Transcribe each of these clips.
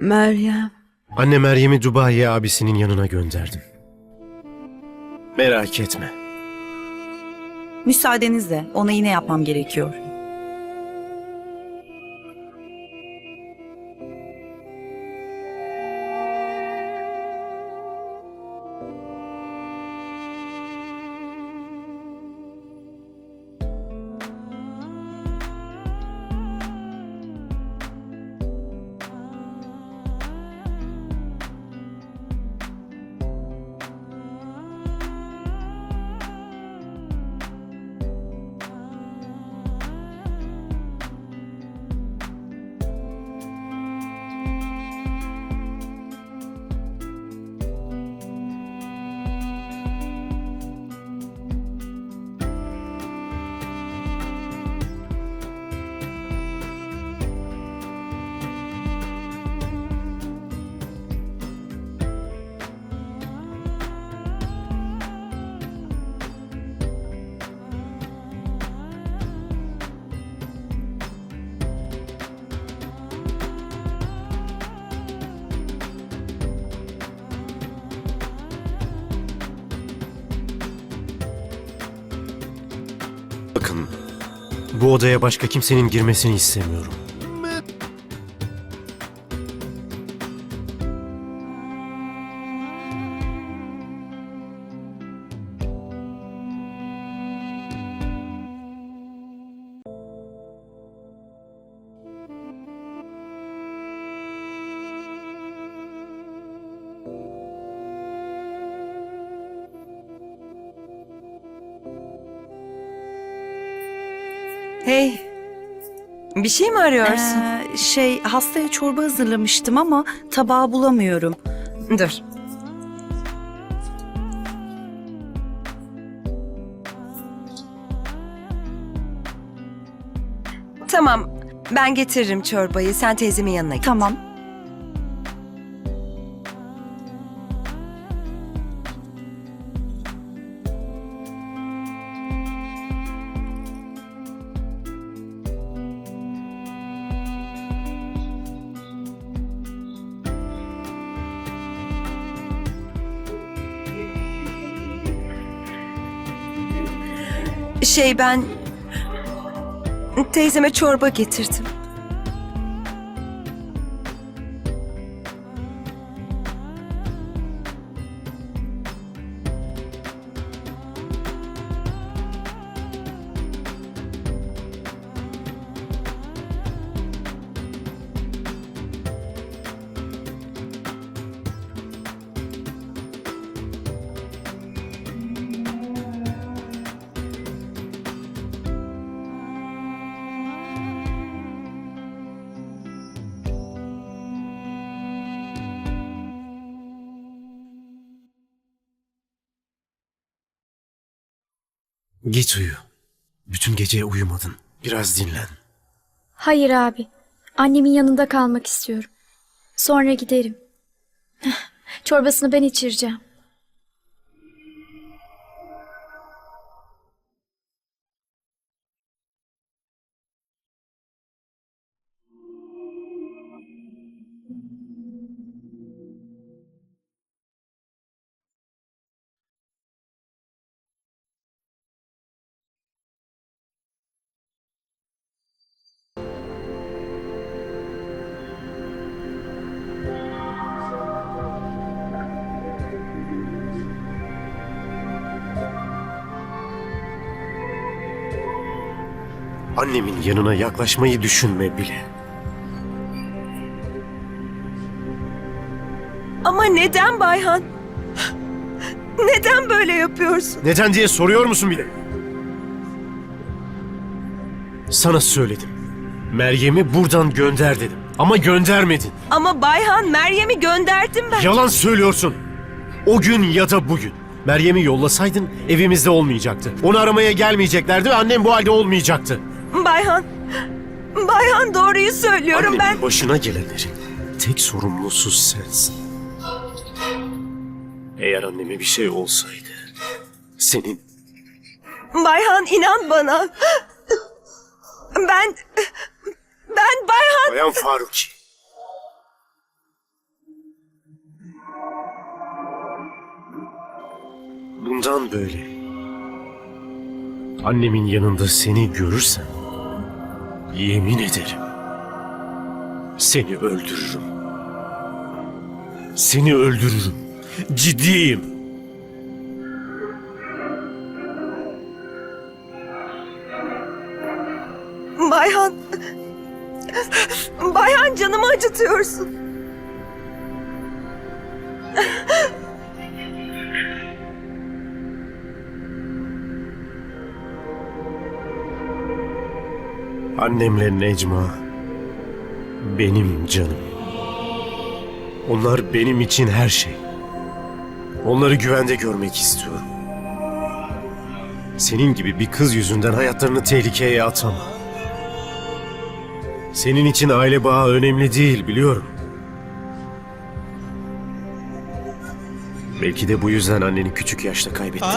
Meryem. Anne Meryem'i Dubai'ye abisinin yanına gönderdim. Merak etme. Müsaadenizle ona yine yapmam gerekiyor. Bu odaya başka kimsenin girmesini istemiyorum. Hey. Bir şey mi arıyorsun? Ee, şey hastaya çorba hazırlamıştım ama tabağı bulamıyorum. Dur. Tamam. Ben getiririm çorbayı. Sen teyzemin yanına git. Tamam. Şey ben... Teyzeme çorba getirdim. Git uyu. Bütün gece uyumadın. Biraz dinlen. Hayır abi. Annemin yanında kalmak istiyorum. Sonra giderim. Çorbasını ben içireceğim. Annemin yanına yaklaşmayı düşünme bile. Ama neden Bayhan? Neden böyle yapıyorsun? Neden diye soruyor musun bile? Sana söyledim. Meryem'i buradan gönder dedim. Ama göndermedin. Ama Bayhan Meryem'i gönderdim ben. Yalan söylüyorsun. O gün ya da bugün. Meryem'i yollasaydın evimizde olmayacaktı. Onu aramaya gelmeyeceklerdi ve annem bu halde olmayacaktı. Bayhan. Bayhan doğruyu söylüyorum Annemin ben. başına gelenlerin tek sorumlusu sensin. Eğer anneme bir şey olsaydı senin... Bayhan inan bana. Ben... Ben Bayhan... Bayan Faruki. Bundan böyle. Annemin yanında seni görürsem yemin ederim seni öldürürüm. Seni öldürürüm. Ciddiyim. Bayhan. Bayhan canımı acıtıyorsun. Annemle Necma benim canım. Onlar benim için her şey. Onları güvende görmek istiyorum. Senin gibi bir kız yüzünden hayatlarını tehlikeye atama. Senin için aile bağı önemli değil biliyorum. Belki de bu yüzden anneni küçük yaşta kaybettin.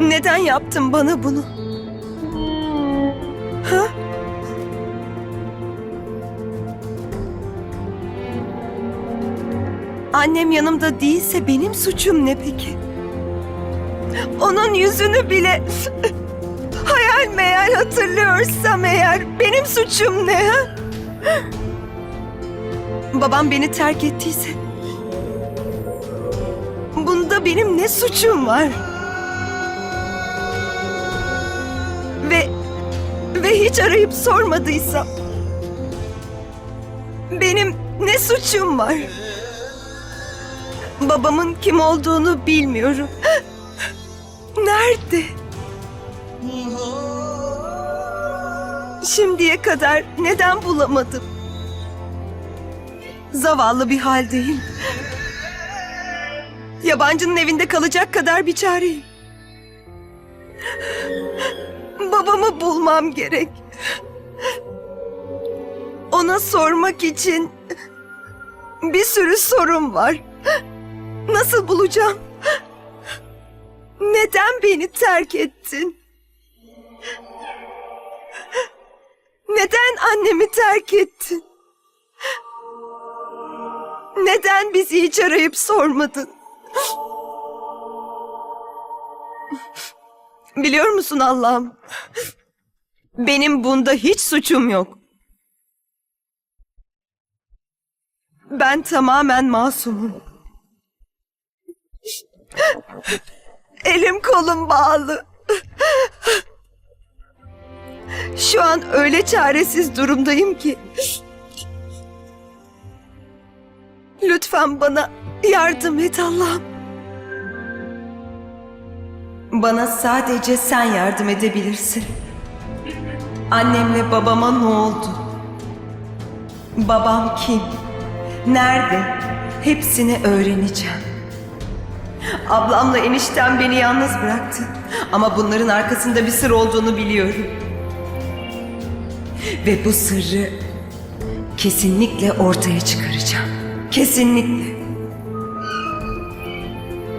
Neden yaptın bana bunu? Ha? Annem yanımda değilse benim suçum ne peki? Onun yüzünü bile hayal meyal hatırlıyorsam eğer benim suçum ne? Ha? Babam beni terk ettiyse bunda benim ne suçum var? Ve ve hiç arayıp sormadıysam benim ne suçum var? Babamın kim olduğunu bilmiyorum. Nerede? Şimdiye kadar neden bulamadım? Zavallı bir haldeyim. Yabancının evinde kalacak kadar bir çareyim. Babamı bulmam gerek. Ona sormak için bir sürü sorum var. Nasıl bulacağım? Neden beni terk ettin? Neden annemi terk ettin? Neden bizi hiç arayıp sormadın? Biliyor musun Allah'ım? Benim bunda hiç suçum yok. Ben tamamen masumum. Elim kolum bağlı. Şu an öyle çaresiz durumdayım ki. Lütfen bana yardım et Allah'ım. Bana sadece sen yardım edebilirsin. Annemle babama ne oldu? Babam kim? Nerede? Hepsini öğreneceğim. Ablamla eniştem beni yalnız bıraktı. Ama bunların arkasında bir sır olduğunu biliyorum. Ve bu sırrı kesinlikle ortaya çıkaracağım. Kesinlikle.